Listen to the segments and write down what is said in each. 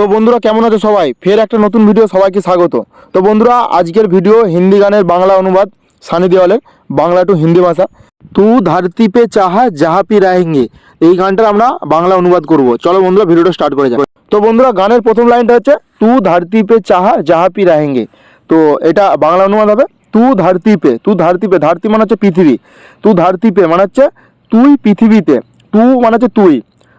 তো বন্ধুরা, কেমন আছো সবাই? ফের একটা নতুন ভিডিও সবাইকে স্বাগত। তো বন্ধুরা, আজকের ভিডিও হিন্দি গানের বাংলা অনুবাদ সানি দেওয়ালের বাংলা টু হিন্দি ভাষা। তু ধারতি পে চাহা, যাহা পি রাহেঙ্গে। এই গানটার আমরা বাংলা অনুবাদ করব। চলো বন্ধুরা ভিডিওটা স্টার্ট করে যাক। তো বন্ধুরা, গানের প্রথম লাইনটা হচ্ছে, তু ধারতি পে চাহা, যাহা পি রাহেঙ্গে। তো এটা বাংলা অনুবাদ হবে, তু ধারতি পে, তু ধারতি পে, ধারতি মানে হচ্ছে পৃথিবী। তু ধারতি পে মানে হচ্ছে তুই পৃথিবীতে, তু মানে হচ্ছে তুই।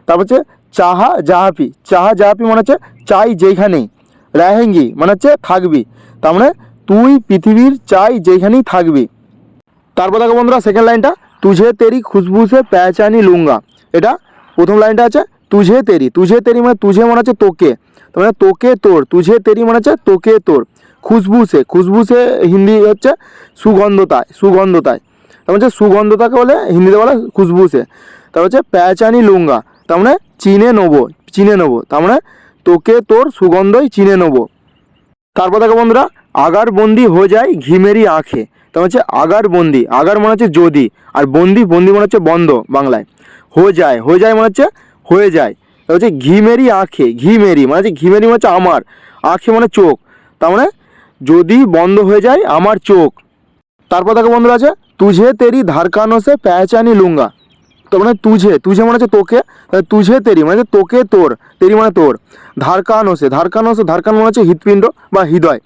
তারপর হচ্ছে চাহা জাহাপি চাহা জাহাপি মানে হচ্ছে চাই যেখানেই রাহেঙ্গি মানে হচ্ছে থাকবি। তার মানে তুই পৃথিবীর চাই যেখানেই থাকবি। তারপর দেখো বন্ধুরা সেকেন্ড লাইনটা তুঝে তেরি খুশবুসে প্যাচানি লুঙ্গা। এটা প্রথম লাইনটা আছে, তুঝে তেরি। তুঝে তেরি মানে তুঝে মনে হচ্ছে তোকে। তার মানে তোকে তোর, তুঝে তেরি মনে হচ্ছে তোকে তোর। খুশবু সে হিন্দি হচ্ছে সুগন্ধতায় সুগন্ধতায়। তার মানে হচ্ছে সুগন্ধতাকে বলে, হিন্দিতে বলে খুশবু সে তারপর হচ্ছে প্যাচানি লুঙ্গা। তার মানে চিনে নেব চিনে নেব। তার মানে তোকে তোর সুগন্ধই চিনে নেব। তারপর দেখো বন্ধুরা, আগার বন্দি হয়ে যায় ঘিমেরি আঁখে। তার হচ্ছে আগার বন্দি। আগার মানে হচ্ছে যদি, আর বন্দি বন্দি মানে হচ্ছে বন্ধ বাংলায়। হয়ে যায় হয়ে যায় মানে হচ্ছে হয়ে যায়। তার হচ্ছে ঘিমেরি আঁখে ঘিমেরি মানে হচ্ছে ঘিমেরি মানে হচ্ছে আমার। আঁখে মানে চোখ। তার মানে যদি বন্ধ হয়ে যায় আমার চোখ। তারপর দেখো বন্ধুরা আছে, তুঝে তেরি ধারকানো সে প্যাচানি লুঙ্গা। তো মানে তুঝে তুঝে মানে হচ্ছে তোকে তুঝে তেরি মানে তোকে তোর, তেরি মানে তোর। ধারকানো সে ধারকানো ধারকান মানে হচ্ছে হৃৎপিণ্ড বা হৃদয়।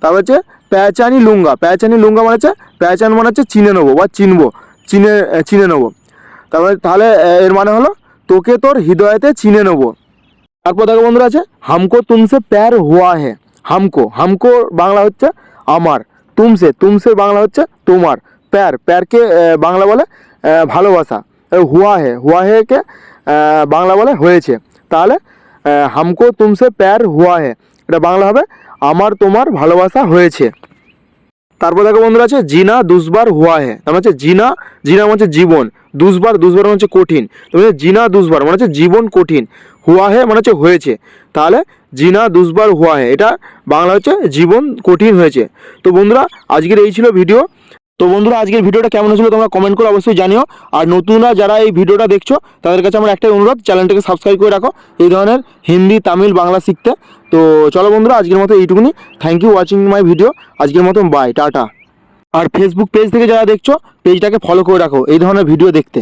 তারপর হচ্ছে প্যাচানি লুঙ্গা প্যাচানি লুঙ্গা মানে হচ্ছে, প্যাচান মানে হচ্ছে চিনে নেব বা চিনবো, চিনে চিনে নেব। তারপরে তাহলে এর মানে হলো তোকে তোর হৃদয়তে চিনে নেব। তারপর দেখো বন্ধুরা আছে, হামকো তুমসে প্যার হুয়া হে, হামকো হামকো বাংলা হচ্ছে আমার, তুমসে তুমসে বাংলা হচ্ছে তোমার, প্যার, প্যারকে বাংলা বলে ভালোবাসা। হুয়া হে হুয়া হেকে বাংলা বলে হয়েছে। তাহলে হামকো তুমসে প্যার হুয়া হে এটা বাংলা হবে, আমার তোমার ভালোবাসা হয়েছে। তারপর দেখো বন্ধুরা আছে, জিনা দুসবার হুয়া হে তার মানে হচ্ছে জিনা জিনা মানে হচ্ছে জীবন। দুসবার দুসবার মানে হচ্ছে কঠিন। মানে জিনা দুসবার মানে হচ্ছে জীবন কঠিন। হুয়া হে মানে হচ্ছে হয়েছে। তাহলে, জিনা দুসবার হুয়া হে এটা বাংলা হচ্ছে, জীবন কঠিন হয়েছে। তো বন্ধুরা, আজকের এই ছিল ভিডিও। তো বন্ধুরা, আজকের ভিডিওটা কেমন হয়েছিল তোমরা কমেন্ট করে অবশ্যই জানিও। আর নতুনরা যারা এই ভিডিওটা দেখছ, তাদের কাছে আমার একটাই অনুরোধ, চ্যানেলটাকে সাবস্ক্রাইব করে রাখো। এই ধরনের হিন্দি, তামিল, বাংলা শিখতে। তো চলো বন্ধুরা, আজকের মতো এইটুকুনি। Thank you watching my video আজকের মতো বাই টাটা। আর ফেসবুক পেজ থেকে যারা দেখছ পেজটাকে ফলো করে রাখো, এই ধরনের ভিডিও দেখতে।